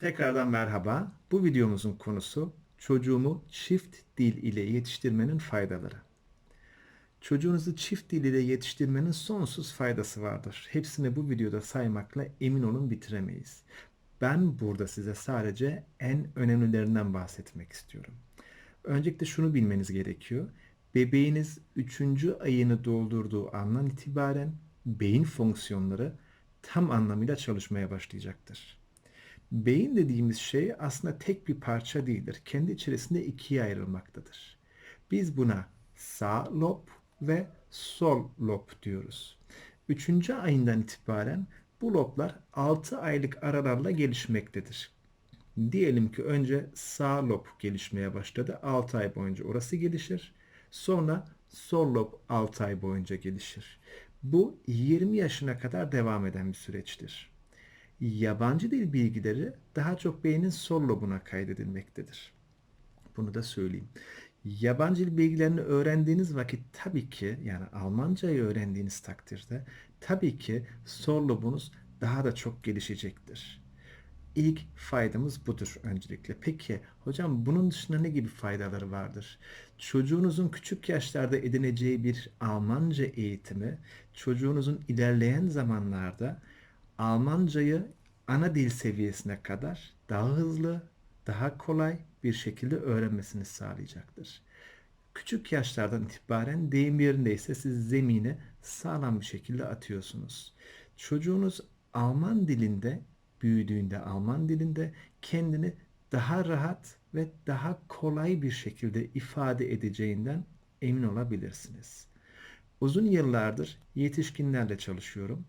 Tekrardan merhaba. Bu videomuzun konusu çocuğumu çift dil ile yetiştirmenin faydaları. Çocuğunuzu çift dil ile yetiştirmenin sonsuz faydası vardır. Hepsini bu videoda saymakla emin olun bitiremeyiz. Ben burada size sadece en önemlilerinden bahsetmek istiyorum. Öncelikle şunu bilmeniz gerekiyor. Bebeğiniz 3. ayını doldurduğu andan itibaren beyin fonksiyonları tam anlamıyla çalışmaya başlayacaktır. Beyin dediğimiz şey aslında tek bir parça değildir. Kendi içerisinde ikiye ayrılmaktadır. Biz buna sağ lob ve sol lob diyoruz. Üçüncü ayından itibaren bu loblar 6 aylık aralarla gelişmektedir. Diyelim ki önce sağ lob gelişmeye başladı. 6 ay boyunca orası gelişir. Sonra sol lob 6 ay boyunca gelişir. Bu 20 yaşına kadar devam eden bir süreçtir. Yabancı dil bilgileri daha çok beynin sol lobuna kaydedilmektedir. Bunu da söyleyeyim. Yabancı dil bilgilerini öğrendiğiniz vakit tabii ki yani Almancayı öğrendiğiniz takdirde tabii ki sol lobunuz daha da çok gelişecektir. İlk faydamız budur öncelikle. Peki hocam bunun dışında ne gibi faydaları vardır? Çocuğunuzun küçük yaşlarda edineceği bir Almanca eğitimi çocuğunuzun ilerleyen zamanlarda Almancayı ana dil seviyesine kadar daha hızlı, daha kolay bir şekilde öğrenmesini sağlayacaktır. Küçük yaşlardan itibaren deyim yerindeyse siz zemine sağlam bir şekilde atıyorsunuz. Çocuğunuz Alman dilinde büyüdüğünde Alman dilinde kendini daha rahat ve daha kolay bir şekilde ifade edeceğinden emin olabilirsiniz. Uzun yıllardır yetişkinlerle çalışıyorum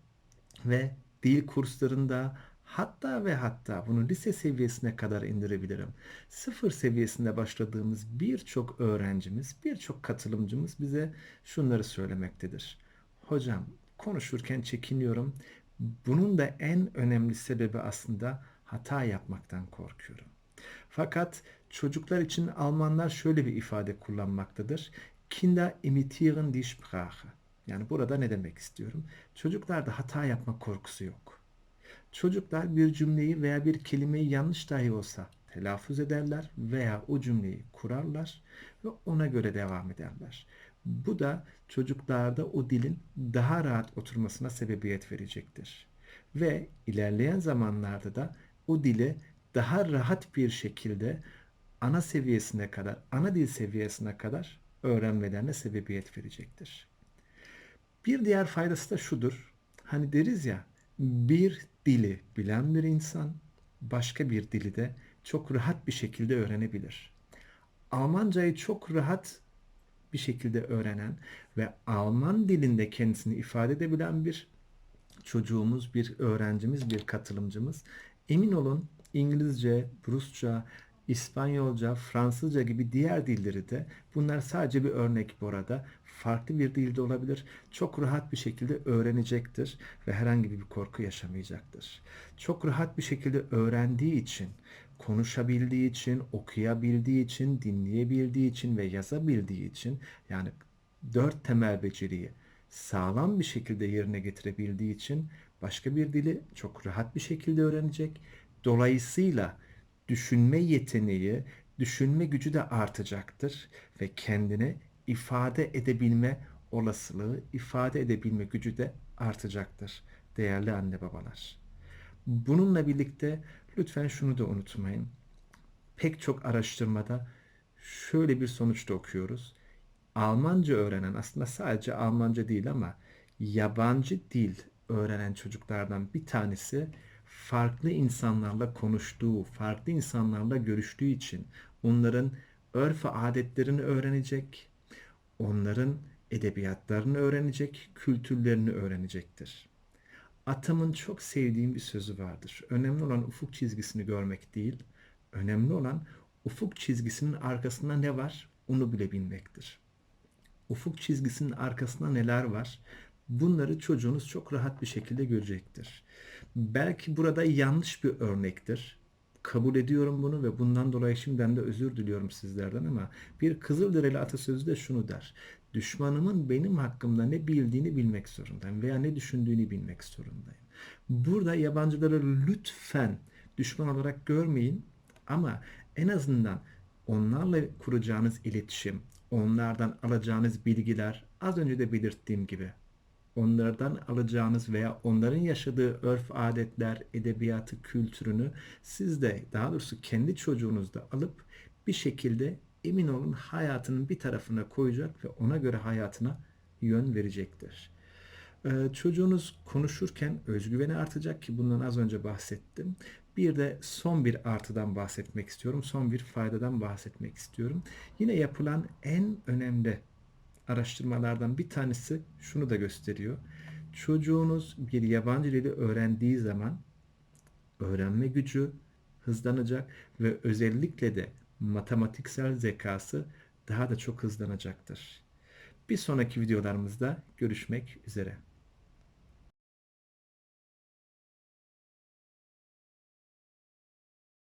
ve dil kurslarında hatta ve hatta bunu lise seviyesine kadar indirebilirim. Sıfır seviyesinde başladığımız birçok öğrencimiz, birçok katılımcımız bize şunları söylemektedir. Hocam konuşurken çekiniyorum. Bunun da en önemli sebebi aslında hata yapmaktan korkuyorum. Fakat çocuklar için Almanlar şöyle bir ifade kullanmaktadır. Kinder imitieren die Sprache. Yani burada ne demek istiyorum? Çocuklarda hata yapma korkusu yok. Çocuklar bir cümleyi veya bir kelimeyi yanlış dahi olsa telaffuz ederler veya o cümleyi kurarlar ve ona göre devam ederler. Bu da çocuklarda o dilin daha rahat oturmasına sebebiyet verecektir. Ve ilerleyen zamanlarda da o dili daha rahat bir şekilde ana seviyesine kadar, ana dil seviyesine kadar öğrenmelerine sebebiyet verecektir. Bir diğer faydası da şudur. Hani deriz ya bir dili bilen bir insan başka bir dili de çok rahat bir şekilde öğrenebilir. Almancayı çok rahat bir şekilde öğrenen ve Alman dilinde kendisini ifade edebilen bir çocuğumuz, bir öğrencimiz, bir katılımcımız emin olun İngilizce, Rusça, İspanyolca, Fransızca gibi diğer dilleri de bunlar sadece bir örnek bu arada. Farklı bir dilde olabilir. Çok rahat bir şekilde öğrenecektir ve herhangi bir korku yaşamayacaktır. Çok rahat bir şekilde öğrendiği için, konuşabildiği için, okuyabildiği için, dinleyebildiği için ve yazabildiği için yani dört temel beceriyi sağlam bir şekilde yerine getirebildiği için başka bir dili çok rahat bir şekilde öğrenecek. Dolayısıyla düşünme yeteneği, düşünme gücü de artacaktır ve kendini ifade edebilme olasılığı, ifade edebilme gücü de artacaktır değerli anne babalar. Bununla birlikte lütfen şunu da unutmayın. Pek çok araştırmada şöyle bir sonuçta okuyoruz. Almanca öğrenen aslında sadece Almanca değil ama yabancı dil öğrenen çocuklardan bir tanesi farklı insanlarla konuştuğu, farklı insanlarla görüştüğü için onların örf ve adetlerini öğrenecek, onların edebiyatlarını öğrenecek, kültürlerini öğrenecektir. Atamın çok sevdiğim bir sözü vardır. Önemli olan ufuk çizgisini görmek değil, önemli olan ufuk çizgisinin arkasında ne var onu bile bilmektir. Ufuk çizgisinin arkasında neler var? Bunları çocuğunuz çok rahat bir şekilde görecektir. Belki burada yanlış bir örnektir. Kabul ediyorum bunu ve bundan dolayı şimdiden de özür diliyorum sizlerden ama bir Kızılderili atasözü de şunu der. Düşmanımın benim hakkımda ne bildiğini bilmek zorundayım veya ne düşündüğünü bilmek zorundayım. Burada yabancılara lütfen düşman olarak görmeyin ama en azından onlarla kuracağınız iletişim, onlardan alacağınız bilgiler az önce de belirttiğim gibi onlardan alacağınız veya onların yaşadığı örf, adetler, edebiyatı, kültürünü siz de daha doğrusu kendi çocuğunuzda alıp bir şekilde emin olun hayatının bir tarafına koyacak ve ona göre hayatına yön verecektir. Ee, çocuğunuz konuşurken özgüveni artacak ki bundan az önce bahsettim. Bir de son bir artıdan bahsetmek istiyorum. Son bir faydadan bahsetmek istiyorum. Yine yapılan en önemli araştırmalardan bir tanesi şunu da gösteriyor. Çocuğunuz bir yabancı dili öğrendiği zaman öğrenme gücü hızlanacak ve özellikle de matematiksel zekası daha da çok hızlanacaktır. Bir sonraki videolarımızda görüşmek üzere.